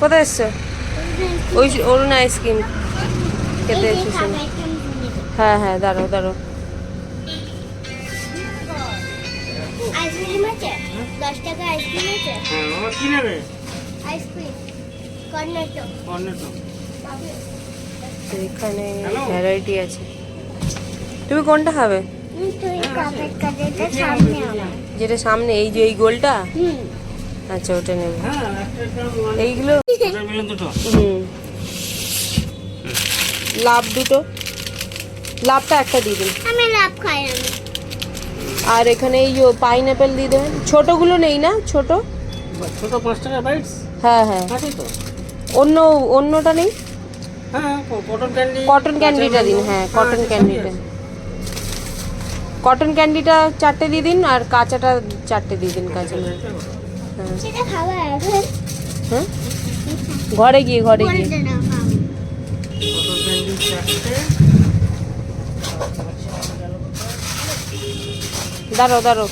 কোথায় এসছো? ওই অরুণ আইসক্রিম খেতে এসেছ। হ্যাঁ হ্যাঁ দাঁড়ো দাঁড়ো আইসক্রিম আছে? দশ টাকা আইসক্রিম আছে? হ্যাঁ কি নেবে? আইসক্রিম কর্নেটো কর্নেটো এখানে ভ্যারাইটি আছে। তুমি কোনটা খাবে? আমার যেটা সামনে এই যে এই গোলটা? হুম। আচ্ছা ওটা নেব। হ্যাঁ এইগুলো হুম। লাভ দুটো। লাভটা একটা দিয়ে দিন। আমি লাভ খাই আমি। আর এখানে এই যে পাইনঅ্যাপেল দিয়ে দেবেন। ছোটগুলো নেই না? ছোট? ছোট পাঁচ টাকা বাইটস। হ্যাঁ হ্যাঁ। অন্য অন্যটা নেই? হ্যাঁ কটন ক্যান্ডিটা দিন হ্যাঁ কটন ক্যান্ডিটা কটন ক্যান্ডিটা চারটে দিয়ে দিন আর কাঁচাটা চারটে দিয়ে দিন কাঁচা সেটা খাবার এখন হ্যাঁ ঘরে গিয়ে ঘরে গিয়ে বলতে না খাব কটন ক্যান্ডি চারটে দাঁড়াও দাঁড়াও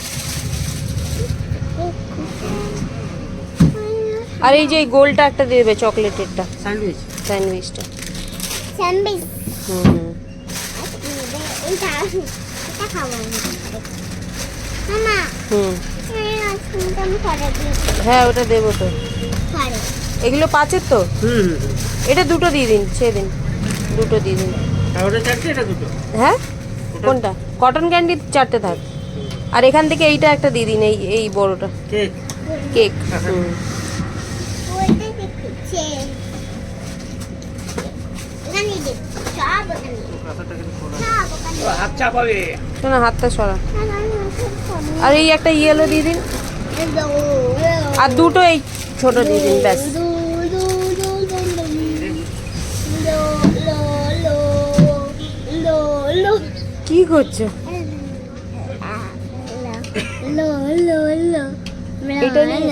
আর এই যে এই গোলটা একটা দিয়ে দেবে চকলেটেরটা স্যান্ডউইচ স্যান্ডউইচটা স্যান্ডউইচ হুম হুম এইটা এটা খাব আমি মামা হুম হ্যাঁ ওটা দেবো তো। এগুলো পাঁচের তো? হুম। এটা দুটো দিয়ে দিন ছে দিন দুটো দিয়ে দিন। আর ওটা চারটে এটা দুটো? হ্যাঁ? কোনটা? কটন ক্যান্ডি চারটে থাক। আর এখান থেকে এইটা একটা দিয়ে দিন এই এই বড়টা। কেক? কেক হুম। শোনো হাতটা সরা। সব খাব। আর এই একটা ইয়েলো দিয়ে দিন। আর দুটো এই ছোট দিয়ে দিন ব্যাস। কি করছ? এটা নয়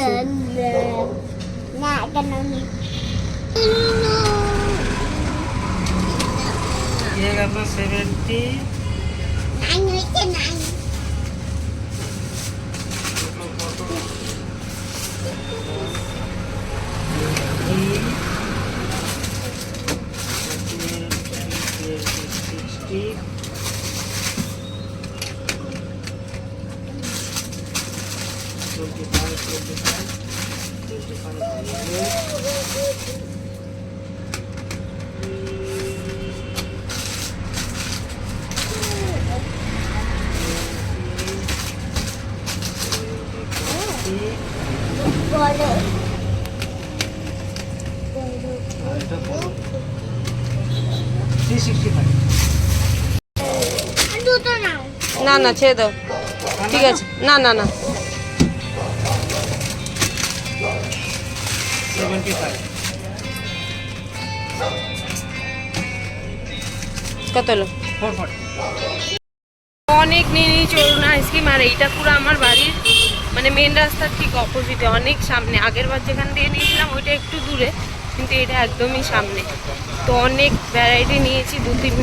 না না ছেড়ে দাও। ঠিক আছে। না না না। সেভেন্টি ফাইভ কত হলো? ফোর অনেক নিয়ে নিয়েছি অরুণ আইসক্রিম আর এইটা পুরো আমার বাড়ির মানে মেন রাস্তার ঠিক অপোজিটে অনেক সামনে। আগের বার যেখান দিয়ে নিয়েছিলাম ওইটা একটু দূরে কিন্তু এটা একদমই সামনে। তো অনেক ভ্যারাইটি নিয়েছি দু তিন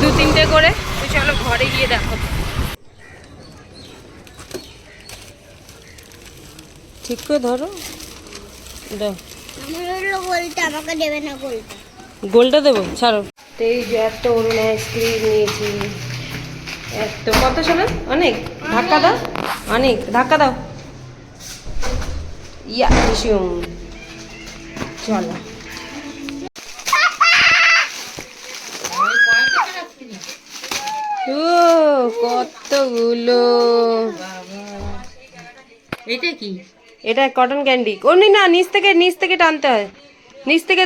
দু তিনটে করে। তো চলো ঘরে গিয়ে দেখো। ঠিক করে ধরো। দাও। গোলটা আমাকে দেবে না গোলটা। গোলটা দেবো ছাড়ো। তো এই যে একটা অরুণ আইসক্রিম নিয়েছি। এত কত শোনা অনেক? ধাক্কা দাও। অনেক ধাক্কা দাও। Yeah resume. চলো। ও কতগুলো। এটা কি? এটা কটন ক্যান্ডি ওমনি না নিচ থেকে নিচ থেকে টানতে হয়। নিচ থেকে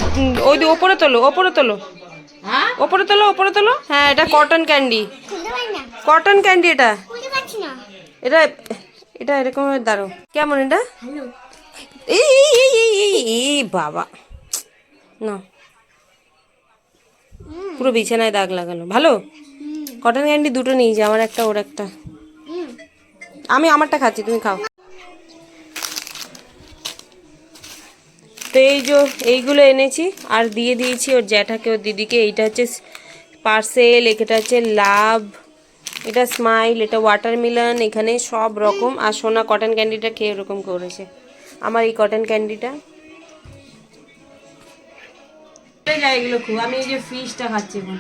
ওই দিয়ে ওপরে তোলো ওপরে তোলো। হ্যাঁ? ওপরে তোলো ওপরে তোলো? হ্যাঁ এটা কটন ক্যান্ডি কটন ক্যান্ডি এটা। এটা এটা এরকম দাঁড়ো কেমন এটা? এই বাবা। না। পুরো বিছানায় দাগ লাগালো। ভালো? কটন ক্যান্ডি দুটো নিয়েছি আমার একটা ওর একটা। আমি আমারটা খাচ্ছি তুমি খাও। তো এই যে এইগুলো এনেছি আর দিয়ে দিয়েছি ওর জ্যাঠাকে ওর দিদিকে। এইটা হচ্ছে পার্সেল এটা হচ্ছে লাভ এটা স্মাইল এটা ওয়াটারমেলন এখানে সব রকম। আর সোনা কটন ক্যান্ডিটা খেয়ে ওরকম করেছে। আমার এই কটন ক্যান্ডিটা যায় এগুলো খুব আমি এই যে ফিশটা খাচ্ছি এখন।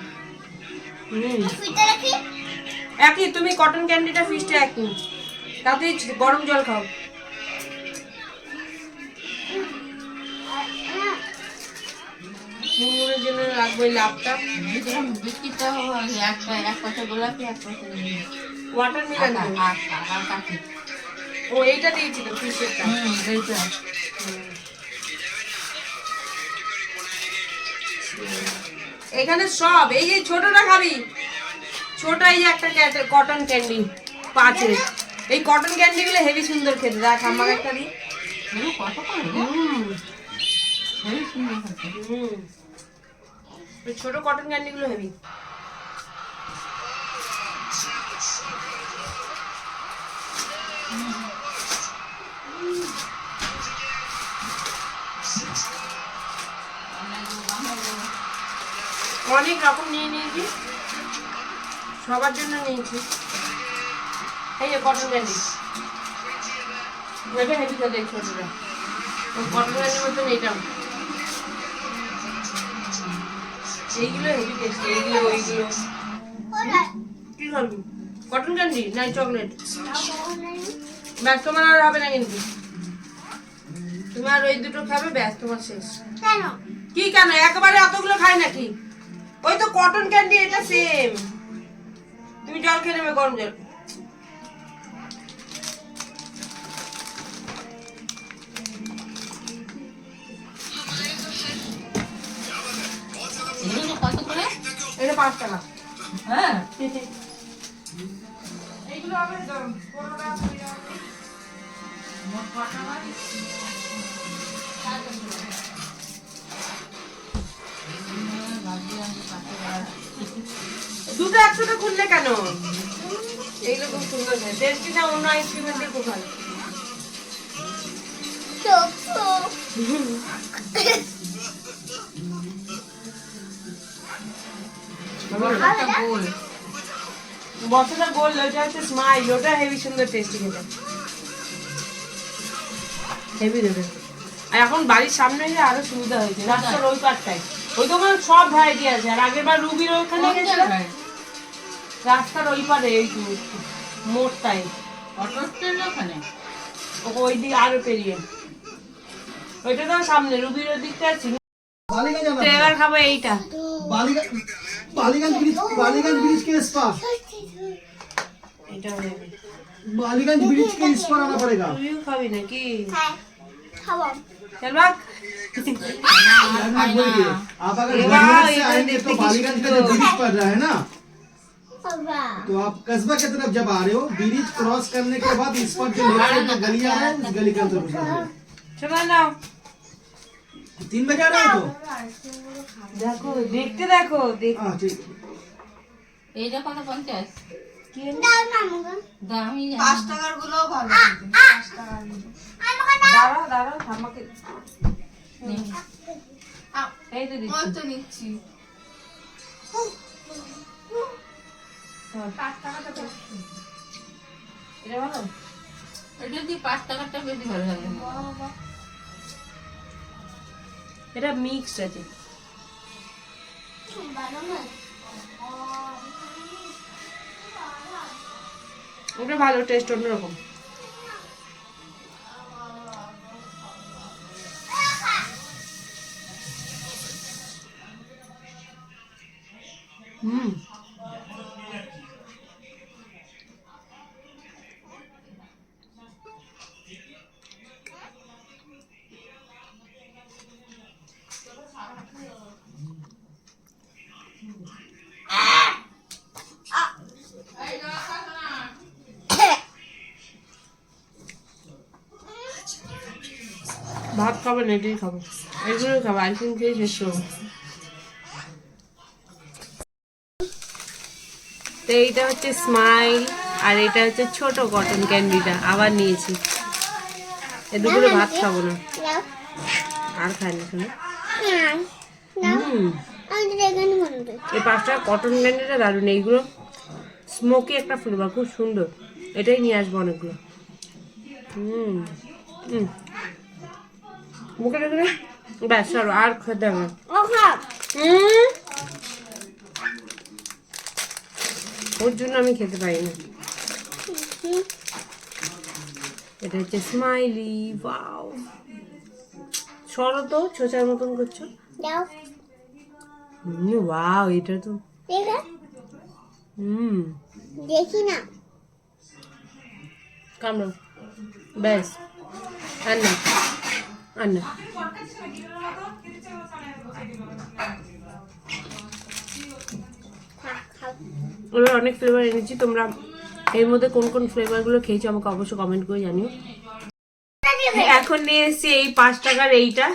একই? তুমি কটন ক্যান্ডিটা ফিশটা একই। তাতে গরম জল খাও। মুড়মুড়ের জন্য রাখব এই লাভটা। বিস্কিটটা একটা এক পাশে গোলাপি এক পাশে ওয়াটার মিলান ও এইটা দিয়েছি তো ফিশেরটা এইটা। এখানে সব এই যে ছোটটা খাবি। ছোট এই যে একটা কটন ক্যান্ডি পাঁচের এই কটন ক্যান্ডি গুলো হেভি সুন্দর খেতে। দেখ আমাকে একটা দিই। কত করে হুম। হেবি সুন্দর খেতে। হুম। ছোট কটন ক্যান্ডি গুলো হেভি অনেক রকম নিয়ে নিয়েছি। সবার জন্য নিয়েছি। এই যে কটন ক্যান্ডি এটা হেভি এই ছোটটা কটন ক্যান্ডির মতন এইটাও এইগুলো হেভি টেস্টি এইগুলো ওইগুলো কি করবি কটন ক্যান্ডি নাই চকলেট ব্যাস তোমার আর হবে না কিন্তু। তুমি আর ওই দুটো খাবে ব্যাস তোমার শেষ। কেন? কি কেন? একবারে অতগুলো খাই নাকি? ওই তো কটন ক্যান্ডি এটা সেম তুমি জল খেয়ে নেবে গরম জল। এটা পাঁচ টাকা হ্যাঁ? এইগুলো হবে পনেরো টাকা কুড়ি। দুটো একসাথে খুললে কেন? এইগুলো খুব সুন্দর হয়। না অন্য আইসক্রিমের দিয়ে খুব ভালো। গোল। গোল ওটা হচ্ছে স্মাইল ওটা হেভি সুন্দর টেস্টি খেতে। হেভি দেবে আর এখন বাড়ির সামনে এসে আরও সুবিধা হয়েছে। রাস্তার ওই পাটটায় ওই দোকানে সব ভ্যারাইটি আছে। আর আগের বার রুবির ওখানে রাস্তার ওই পারে এই মোড়টায়। ওখানে? ওই দিকে আরও পেরিয়ে। ওইটা তো সামনে রুবির ওই দিকটা আছে। এবার খাব এইটা। बालीगंज बालीगंज ब्रिज बालीगंज ब्रिज के इस पार এটা হয়ে যাবে। बालीगंज ब्रिज के इस पार आना पड़ेगा তুইও খাবি নাকি হ্যাঁ খাবো চল বাক आप बोलिए, आप अगर ये बालीगंज वाह, से ये आएंगे तो तो बालीगंज का जो ब्रिज पड़ रहा है ना বাবা तो आप कस्बा की तरफ जब आ रहे हो ब्रिज क्रॉस करने के बाद इस पर जो लेफ्ट साइड में गली आ रहा है इस गली के अंदर घुस जाओगे। তিন বেজে আর তো? দেখো দেখতে দেখো দেখো এই যে কত পঞ্চাশ। পাঁচ এই তো দিচ্ছি। নিচ্ছি। এটা ভালো? এটা দিয়ে পাঁচ টাকারটা বেশি ভালো লাগে এটা মিক্সড আছে। ওটা ভালো টেস্ট অন্যরকম। হুম। ভাত খাবে না এটাই খাব। এগুলোই খাব আইসক্রিম খেয়ে শেষ করব। তো এইটা হচ্ছে স্মাইল আর এটা হচ্ছে ছোট কটন ক্যান্ডিটা আবার নিয়েছি। এ দুপুরে ভাত খাব না। আর খাই না শুনে এই পাঁচটা কটন ক্যান্ডিটা দারুণ, এইগুলো স্মোকি একটা ফ্লেভার খুব সুন্দর। এটাই নিয়ে আসব অনেকগুলো। হুম। হুম। মুখে রেখে দে। ব্যাস সরো আর খেতে না। ওর জন্য আমি খেতে পারি না। এটা হচ্ছে স্মাইলি ওয়াও সরো তো ছোচার মতন করছ। ওয়াও এটা তো হুম। দেখি না। কামড়ো ব্যাস আর না। আর না এবার অনেক ফ্লেভার এনেছি তোমরা এর মধ্যে কোন কোন ফ্লেভারগুলো খেয়েছো আমাকে অবশ্যই কমেন্ট করে জানিও। এখন নিয়ে এসেছি এই পাঁচ টাকার এইটা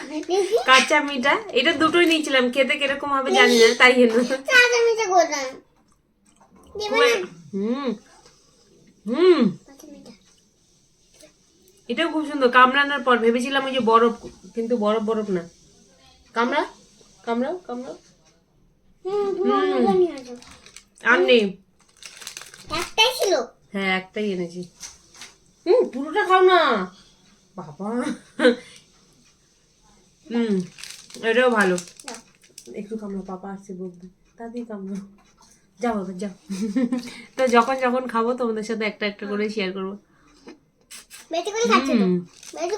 কাঁচা মিঠা এটা দুটোই নিয়েছিলাম খেতে কীরকম হবে জানি না তাই না? হুম হুম। এটাও খুব সুন্দর। কামড়ানোর পর ভেবেছিলাম ওই যে বরফ কিন্তু বরফ বরফ না। কামড়া কামড়াও কামড়াও আর নেই? একটাই ছিল। হ্যাঁ একটাই এনেছি। হুম পুরোটা খাও না। বাবা। হুম এটাও ভালো। একটু কামড়ো পাপা আসছে বকবে তাতেই কামড়ো যাও এবার যাও। তো যখন যখন খাব তোমাদের সাথে একটা একটা করে শেয়ার করব। বেশি করে খাচ্ছ তো?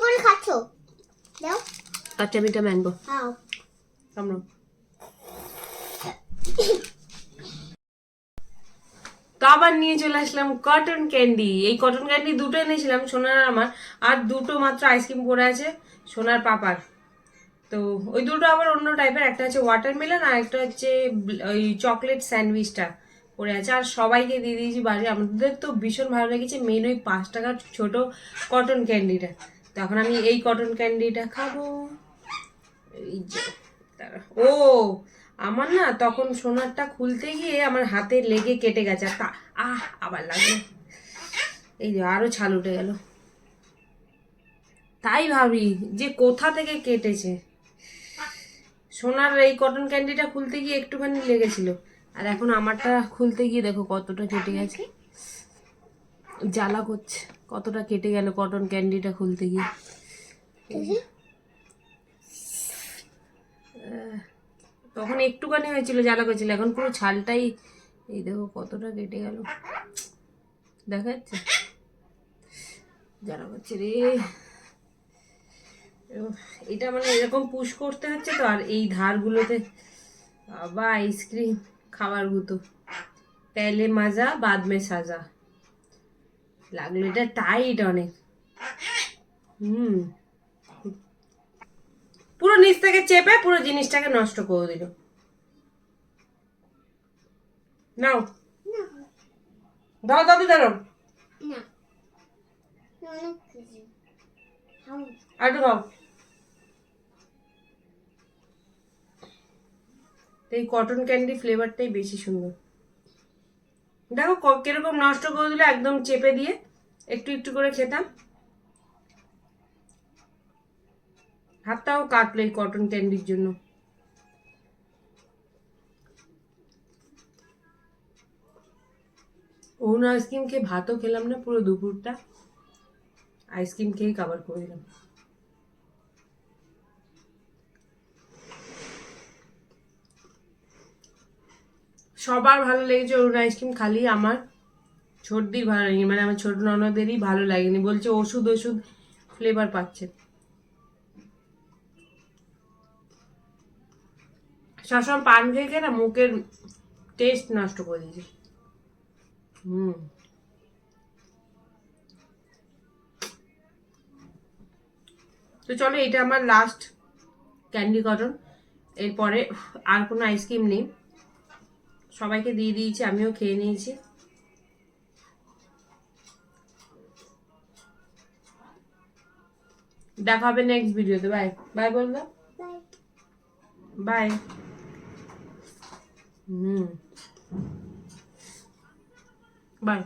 করে খাচ্ছ? দাও। কাঁচা মিঠা ম্যাঙ্গো তো আবার নিয়ে চলে আসলাম কটন ক্যান্ডি এই কটন ক্যান্ডি দুটো এনেছিলাম সোনার আমার। আর দুটো মাত্র আইসক্রিম পড়ে আছে সোনার পাপার। তো ওই দুটো আবার অন্য টাইপের একটা হচ্ছে ওয়াটারমেলন আর একটা হচ্ছে ওই চকলেট স্যান্ডউইচটা পড়ে আছে। আর সবাইকে দিয়ে দিয়েছি বাড়ি। আমাদের তো ভীষণ ভালো লেগেছে। মেন ওই পাঁচ টাকার ছোট কটন ক্যান্ডিটা তো এখন আমি এই কটন ক্যান্ডিটা খাব। এই যে। ও, আমার না তখন সোনারটা খুলতে গিয়ে আমার হাতে লেগে কেটে গেছে। আর তা, আহ, আবার লাগল। এই যে, আরও ছাল উঠে গেল। তাই ভাবি যে কোথা থেকে কেটেছে? সোনার এই কটন ক্যান্ডিটা খুলতে গিয়ে একটুখানি লেগেছিল। আর এখন আমারটা খুলতে গিয়ে দেখো কতটা কেটে গেছে। জ্বালা করছে কতটা কেটে গেল কটন ক্যান্ডিটা খুলতে গিয়ে। তখন একটুখানি হয়েছিল জ্বালা করছিল এখন পুরো ছালটাই এই দেখো কতটা কেটে গেল। দেখা যাচ্ছে? জ্বালা করছে রে। এটা মানে এরকম পুশ করতে হচ্ছে তো আর এই ধারগুলোতে বাবা আইসক্রিম খাবার গুতো পেলে মাজা বাদ মে সাজা লাগল এটা টাইট অনেক হুম পুরো নিচ থেকে চেপে পুরো জিনিসটাকে নষ্ট করে দিল নাও দাও দাদি অনেক আর খাও এই কটন ক্যান্ডি ফ্লেভারটাই বেশি সুন্দর। দেখো কীরকম নষ্ট করে দিলে, একদম চেপে দিয়ে একটু একটু করে খেতাম। হাতটাও কাটলো এই কটন ক্যান্ডির জন্য। অরুণ আইসক্রিম খেয়ে ভাতও খেলাম না, পুরো দুপুরটা। আইসক্রিম খেয়ে কাবার করে দিলাম। সবার ভালো লেগেছে অরুণ আইসক্রিম খালি আমার ছোটদির ভালো লাগেনি মানে আমার ছোট ননদেরই ভালো লাগেনি, বলছে ওষুধ ওষুধ ফ্লেভার পাচ্ছে। সবসময় পান খেয়ে না মুখের টেস্ট নষ্ট করে দিয়েছে। হুম। তো চলো, এটা আমার লাস্ট ক্যান্ডি কটন এরপরে আর কোনো আইসক্রিম নেই। সবাইকে দিয়ে দিয়েছি, আমিও খেয়ে নিয়েছি। দেখা হবে নেক্সট ভিডিওতে বাই বাই বল বাই হুম। বাই